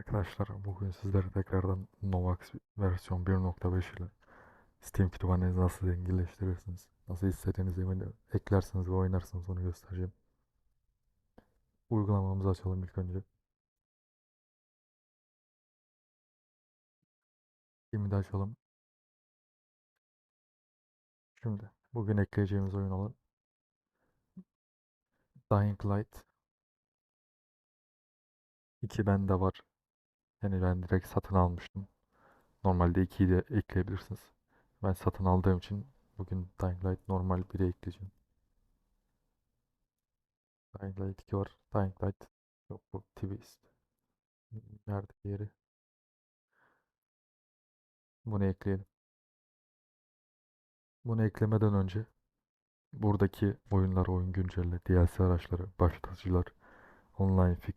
Arkadaşlar bugün sizlere tekrardan Novax versiyon 1.5 ile Steam kütüphanenizi nasıl zenginleştirirsiniz, nasıl istediğiniz yemeği eklersiniz ve oynarsınız onu göstereceğim. Uygulamamızı açalım ilk önce. Steam'i de açalım. Şimdi bugün ekleyeceğimiz oyun olan Dying Light 2 bende var. Yani ben direkt satın almıştım. Normalde 2'yi de ekleyebilirsiniz. Ben satın aldığım için bugün Dying Light normal 1'e ekleyeceğim. Dying Light 2 var. Dying Light yok bu Twist. Nerede yeri? Bunu ekleyelim. Bunu eklemeden önce buradaki oyunlar, oyun güncelle, DLC araçları, başlatıcılar, online fix,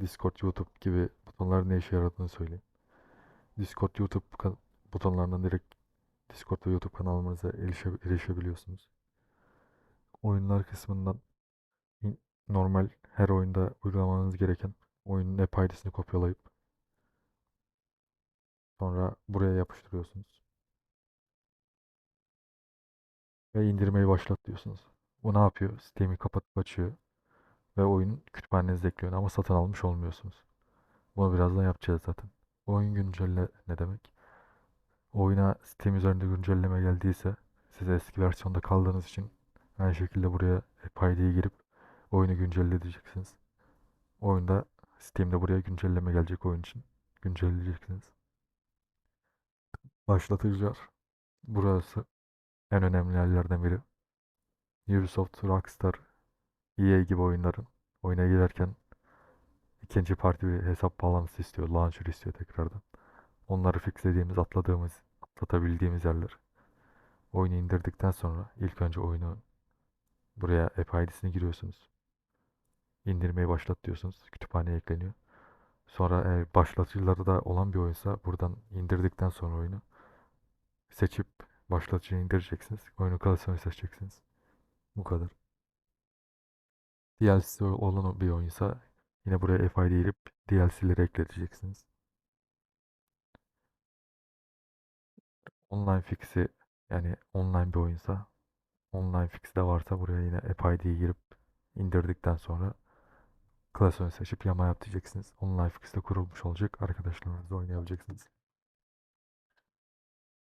Discord, YouTube gibi butonların ne işe yaradığını söyleyeyim. Discord, YouTube butonlarından direkt Discord ve YouTube kanalımıza erişe, erişebiliyorsunuz. Oyunlar kısmından normal her oyunda uygulamanız gereken oyunun app ID'sini kopyalayıp sonra buraya yapıştırıyorsunuz. Ve indirmeyi başlat diyorsunuz. Bu ne yapıyor? Steam'i kapatıp açıyor. Ve oyun kütüphanenize ekliyor ama satın almış olmuyorsunuz. Bunu birazdan yapacağız zaten. Oyun güncelle ne demek? Oyuna Steam üzerinde güncelleme geldiyse size eski versiyonda kaldığınız için aynı şekilde buraya ID'yi girip oyunu güncelle diyeceksiniz. Oyunda Steam'de buraya güncelleme gelecek oyun için güncelleyeceksiniz. Başlatıcılar. Burası en önemli yerlerden biri. Ubisoft, Rockstar, EA gibi oyunların oyuna girerken ikinci parti bir hesap bağlantısı istiyor. Launcher istiyor tekrardan. Onları fixlediğimiz, atladığımız, atlatabildiğimiz yerler. Oyunu indirdikten sonra ilk önce oyunu buraya app ID'sini giriyorsunuz. İndirmeyi başlat diyorsunuz. Kütüphaneye ekleniyor. Sonra eğer başlatıcıları da olan bir oyunsa buradan indirdikten sonra oyunu seçip başlatıcıyı indireceksiniz. Oyunun klasörünü seçeceksiniz. Bu kadar. DLC olan bir oyunsa yine buraya FID girip DLC'leri ekleteceksiniz. Online fix'i yani online bir oyunsa online fix de varsa buraya yine app ID'yi girip indirdikten sonra klasörü seçip yama yap diyeceksiniz. Online fix de kurulmuş olacak. Arkadaşlarınızla oynayabileceksiniz.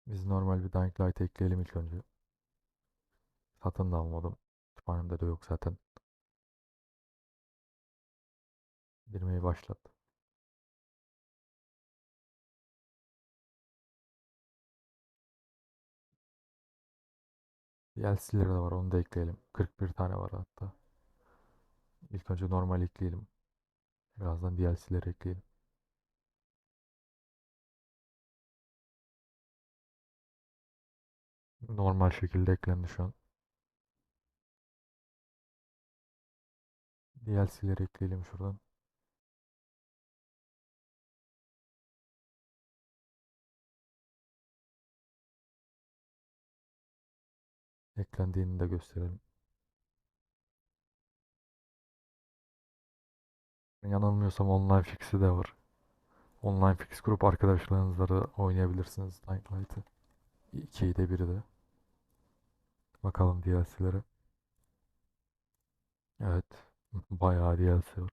Biz normal bir Dying Light ekleyelim ilk önce. Satın da almadım. Kütüphanemde de yok zaten. Girmeyi başlat. DLC'leri de var onu da ekleyelim. 41 tane var hatta. İlk önce normal ekleyelim. Birazdan DLC'leri ekleyelim. Normal şekilde eklendi şu an. DLC'leri ekleyelim şuradan. Eklendiğini de gösterelim. Yanılmıyorsam online fix'i de var. Online fix kurup arkadaşlarınızla da oynayabilirsiniz Dying Light'ı. İkiyi de biri de. Bakalım DLC'lere. Evet. Bayağı DLC var.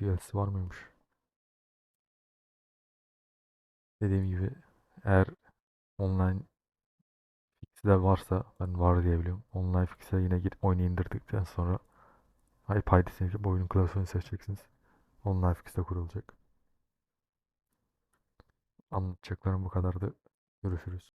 DLC var mıymış? Dediğim gibi eğer online fix de varsa ben var diye biliyorum. Online fix'e yine git oyunu indirdikten sonra IP ID'sini girip oyunun klasörünü seçeceksiniz. Online fix de kurulacak. Anlatacaklarım bu kadardı. Görüşürüz.